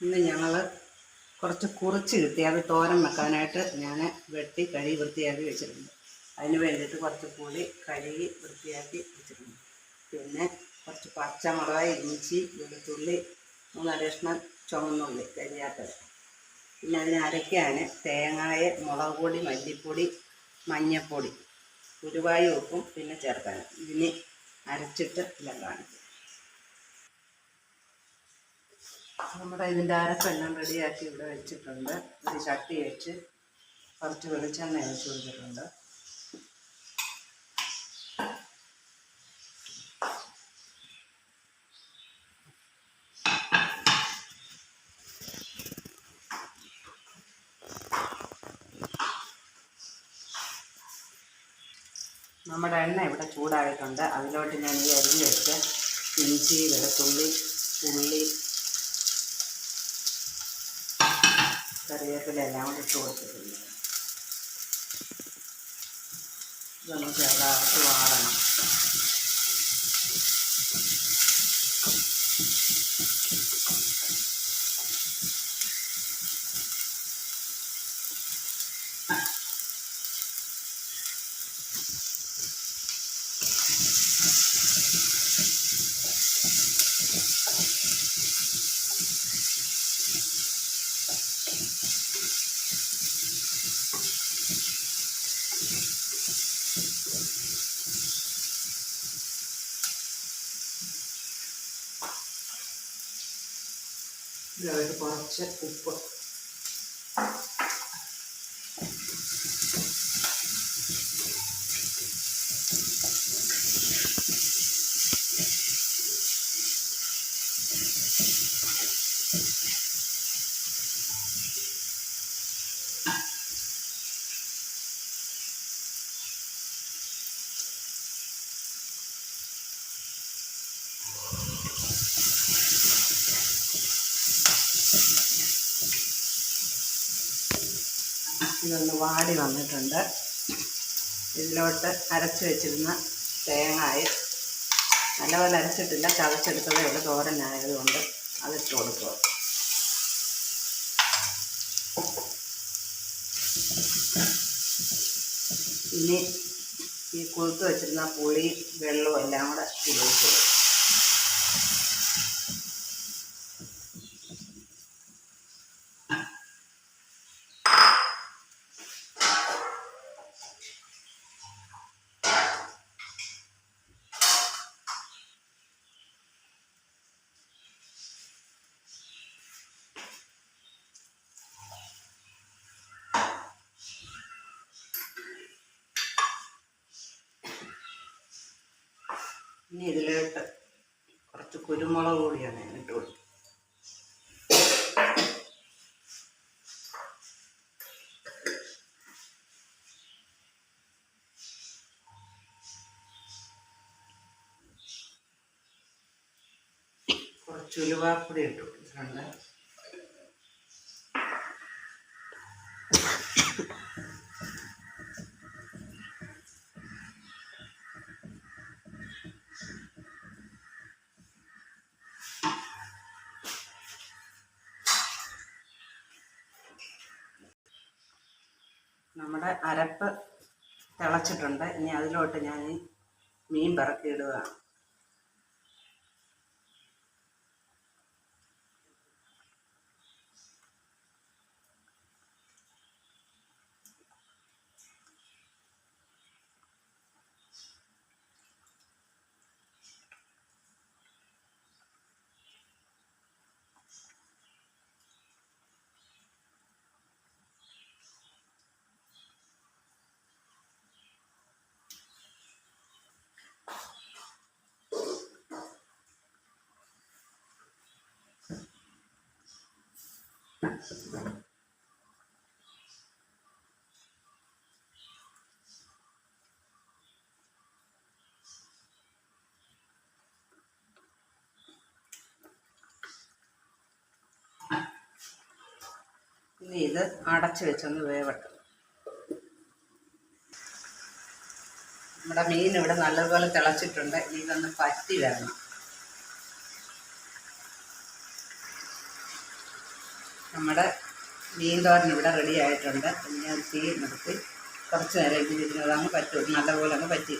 ഇന്ന് ഞങ്ങൾ കുറച്ച് കുറിച്ച് കിട്ടി. അത് തോരൻ വെക്കാനായിട്ട് ഞാൻ വെട്ടി കരി വൃത്തിയാക്കി വെച്ചിട്ടുണ്ട്. അതിന് വേണ്ടിയിട്ട് കുറച്ച് പുളി കഴുകി വൃത്തിയാക്കി വെച്ചിട്ടുണ്ട്. പിന്നെ കുറച്ച് പച്ചമുളക് ഇഞ്ചി വെളുത്തുള്ളി മൂന്നാൽ കഷ്ണം ചുമന്നുള്ളി കരിയാത്തത് പിന്നെ അതിന് അരയ്ക്കാൻ തേങ്ങായ മുളക് പൊടി മല്ലിപ്പൊടി മഞ്ഞൾപ്പൊടി ഉരുവായി പിന്നെ ചേർക്കാൻ ഇതിന് അരച്ചിട്ട് ഇല്ല കാണിക്കും. നമ്മുടെ ഇതിന്റെ അരപ്പെല്ലാം റെഡിയാക്കി ഇവിടെ വെച്ചിട്ടുണ്ട്. ഒരു ചട്ടി വെച്ച് കുറച്ച് വെളിച്ചെണ്ണ ഒഴിച്ച് കൊടുത്തിട്ടുണ്ട്. നമ്മുടെ എണ്ണ ഇവിടെ ചൂടായിട്ടുണ്ട്. അതിലോട്ട് ഞാൻ ഈ അരിഞ്ഞ് വെച്ച് ഇഞ്ചി വെളുത്തുള്ളി ഉള്ളി കറിവേപ്പില എല്ലാം കൂടി ഇട്ട് കൊടുത്തിട്ടുണ്ട്. ഇതൊന്ന് ചെറുതായിട്ട് വാടണം. ഇതിലോട്ട് കുറച്ച് ഉപ്പ് ഇതൊന്ന് വാടി വന്നിട്ടുണ്ട്. ഇതിലോട്ട് അരച്ച് വെച്ചിരുന്ന തേങ്ങായ. നല്ലപോലെ അരച്ചിട്ടില്ല ചതച്ചെടുത്തതേ ഉള്ളൂ. തോരനായതുകൊണ്ട് അതിട്ട് കൊടുക്കുക. ഇനി ഈ കൊളുത്ത് വെച്ചിരുന്ന പുളി വെള്ളവും എല്ലാം കൂടെ ഉപയോഗിച്ചു കൊടുക്കും ഇനി ഇതിലോട്ട് കുറച്ച് കുരുമുളക് കൂടിയാണ് ഞാൻ ഇട്ട് കൊടുത്തത്. കുറച്ച് ഉലുവാപ്പൊടി ഇട്ട് കൊടുത്തിട്ടുണ്ട്. നമ്മുടെ അരപ്പ് തിളച്ചിട്ടുണ്ട്. ഇനി അതിലോട്ട് ഞാൻ മീൻ പിറക്കി ഇനി ഇത് അടച്ചു വെച്ചൊന്ന് വേവട്ടെ. നമ്മുടെ മീൻ ഇവിടെ നല്ലതുപോലെ തിളച്ചിട്ടുണ്ട്. ഇനി ഇതൊന്ന് പറ്റി വരണം. നമ്മുടെ മീൻ തോരൻ ഇവിടെ റെഡി ആയിട്ടുണ്ട്. അത് തീ നിർത്തി കുറച്ച് നേരം ഇതിന് അങ്ങ് പറ്റും. നല്ലപോലെ അങ്ങ് പറ്റി.